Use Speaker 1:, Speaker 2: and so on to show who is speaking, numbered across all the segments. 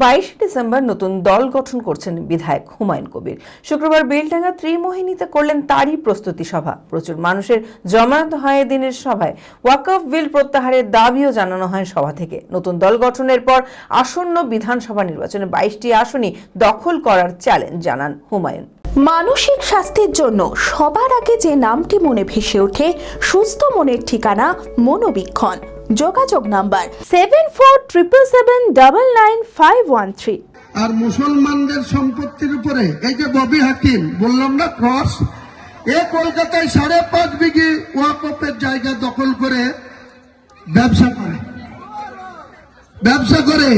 Speaker 1: বাইশে ডিসেম্বর নতুন দল গঠন করছেন বিধায়ক হুমায়ুন কবির। শুক্রবার বেলডাঙ্গা ত্রিমোহিনীতে করলেন তারই প্রস্তুতি সভা। প্রচুর মানুষের জমায়েত হয় দিনের সভায়। ওয়াকফ বিল প্রত্যাহারের দাবিও জানানো হয় সভা থেকে। নতুন দল গঠনের পর আসন্ন বিধানসভা নির্বাচনে বাইশটি আসনই দখল করার চ্যালেঞ্জ জানান হুমায়ুন।
Speaker 2: মানসিক স্বাস্থ্যের জন্য সবার আগে যে নামটি মনে ভেসে ওঠে, সুস্থ মনের ঠিকানা মনোবীক্ষণ। যোগাযোগ number seven four triple seven double nine five one three
Speaker 3: আর মুসলমানদের সম্পত্তির উপরে, এই যে ববি হাকিম, বললাম না ক্রস এ কলকাতায় সাড়ে পাঁচ বিঘি ওয়াকফের জায়গা দখল করে ব্যবসা করে। ব্যবসা করে,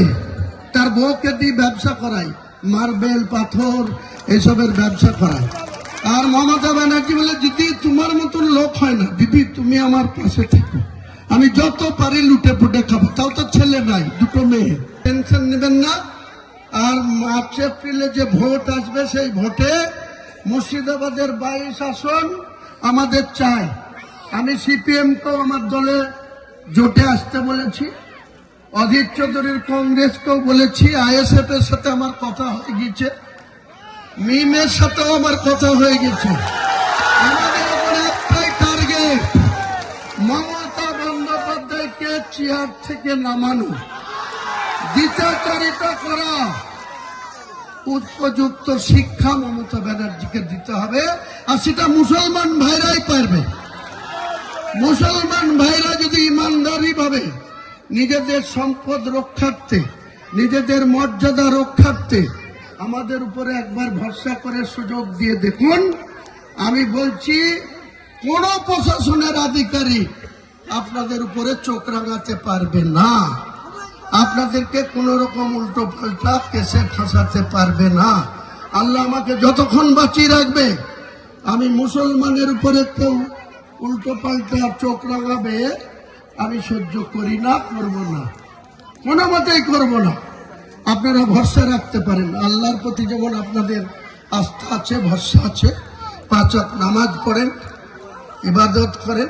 Speaker 3: তার বউকে দিয়ে ব্যবসা করায়, মার্বেল, পাথর, এসবের ব্যবসা করায়। আর মমতা ব্যানার্জি বলে দিদি তোমার মতন লোক হয় না, দিদি, তুমি আমার পাশে থেকো। আমি যত পারি লুটে ফুটে খাব। তাও তো ছেলে নাই, দুটো মেয়ে। টেনশন নেবেন না। আর মার্চ, এপ্রিলে যে ভোট আসবে, সেই ভোটে মুর্শিদাবাদের বাইশ আসন আমাদের চাই। আমি সিপিএমকেও আমার দলে জোটে আসতে বলেছি। অধীর চৌধুরীর কংগ্রেসকেও বলেছি। আইএসএফ এর সাথে আমার কথা হয়ে গেছে মিমের সাথেও আমার কথা হয়ে গেছে আমাদের একটাই টার্গেট মমতা বন্দ্যোপাধ্যায়কে চেয়ার থেকে নামানো। দ্বিচারিতা করা। উপযুক্ত শিক্ষা মমতা ব্যানার্জিকে দিতে হবে, আর সেটা মুসলমান ভাইরাই পারবে। মুসলমান ভাইরা যদি ইমানদারি ভাবে নিজেদের সম্পদ রক্ষার্থে, নিজেদের মর্যাদা রক্ষার্থে আমাদের উপরে একবার ভরসা করে সুযোগ দিয়ে দেখুন, আমি বলছি, কোন প্রশাসনের আধিকারিক আপনাদের উপরে চোখ রাঙাতে পারবে না। আপনাদেরকে কোন রকম উল্টো পাল্টা কেসে ফাঁসাতে পারবে না। আল্লাহ আমাকে যতক্ষণ বাঁচিয়ে রাখবে, আমি মুসলমানের উপরে কেউ উল্টো পাল্টা চোখ রাঙাবে, আমি সহ্য করি না, করব না। কোনো মতেই করব না। আপনারা ভরসা রাখতে পারেন। আল্লাহর প্রতি যেমন আপনাদের আস্থা আছে, ভরসা আছে, পাঁচ ওয়াক্ত নামাজ পড়েন, ইবাদত করেন।